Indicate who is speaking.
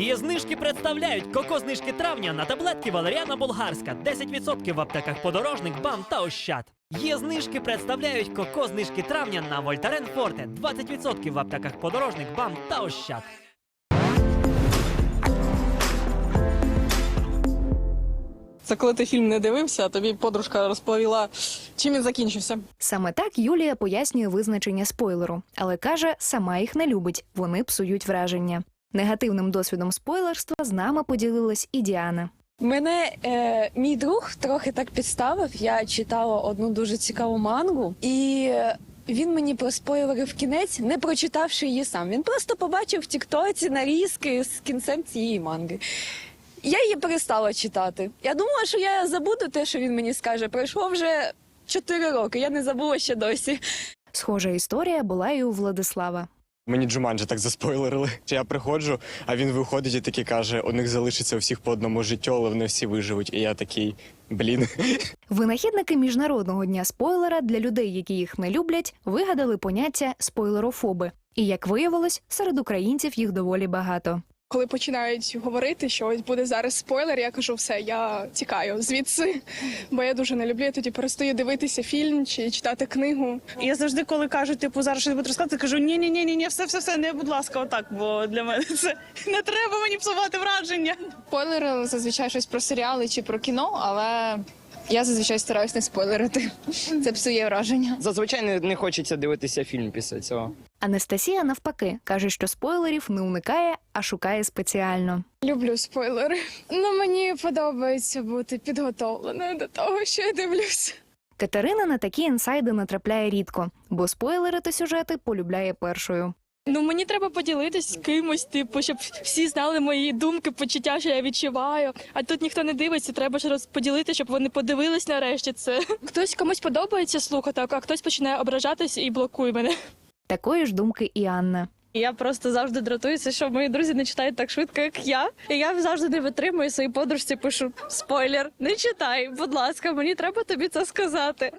Speaker 1: Її знижки представляють коко знижки травня на таблетки Валеріана Болгарська, 10% в аптеках подорожник, бам та ощад. Є знижки представляють коко знижки травня на Вольтарен Форте, 20% в аптеках подорожник, бам та ощад.
Speaker 2: Це коли ти фільм не дивився, а тобі подружка розповіла, чим він закінчився.
Speaker 3: Саме так Юлія пояснює визначення спойлеру, але каже, сама їх не любить, вони псують враження. Негативним досвідом спойлерства з нами поділилась і Діана.
Speaker 4: Мене е, мій друг трохи так підставив. Я читала одну дуже цікаву мангу, і він мені проспойлерив кінець, не прочитавши її сам. Він просто побачив в Тіктоці нарізки з кінцем цієї манги. Я її перестала читати. Я думала, що я забуду те, що він мені скаже. Пройшло вже 4 роки. Я не забула ще досі.
Speaker 3: Схожа історія була і у Владислава.
Speaker 5: Мені Джуманджі так заспойлерили. Я приходжу, а він виходить і таки каже: у них залишиться у всіх по одному життю, але вони всі виживуть. І я такий, блін.
Speaker 3: Винахідники міжнародного дня спойлера для людей, які їх не люблять, вигадали поняття спойлерофоби. І як виявилось, серед українців їх доволі багато.
Speaker 6: Коли починають говорити, що ось буде зараз спойлер, я кажу, все, я тікаю звідси, бо я дуже не люблю. Я тоді перестаю дивитися фільм чи читати книгу.
Speaker 7: Я завжди, коли кажуть, типу, зараз щось буду розказувати, кажу, ні, ні, ні, ні, ні, все, все, все, не, будь ласка, отак, бо для мене це не треба мені псувати враження.
Speaker 8: Спойлери зазвичай щось про серіали чи про кіно, але я зазвичай стараюсь не спойлерити. Це псує враження.
Speaker 9: Зазвичай не, не хочеться дивитися фільм після цього.
Speaker 3: Анастасія навпаки каже, що спойлерів не уникає, а шукає спеціально.
Speaker 6: Люблю спойлери. Ну мені подобається бути підготовленою до того, що я дивлюсь.
Speaker 3: Катерина на такі інсайди натрапляє рідко, бо спойлери та сюжети полюбляє першою.
Speaker 10: Ну мені треба поділитись з кимось, типу, щоб всі знали мої думки, почуття, що я відчуваю. А тут ніхто не дивиться, треба ж розподілити, щоб вони подивились нарешті це. Хтось комусь подобається слухати, а хтось починає ображатись і блокує мене.
Speaker 3: Такої ж думки і Анна.
Speaker 10: Я просто завжди дратуюся, що мої друзі не читають так швидко, як я. І я завжди не витримую своїй подружці. Пишу спойлер, не читай, будь ласка, мені треба тобі це сказати.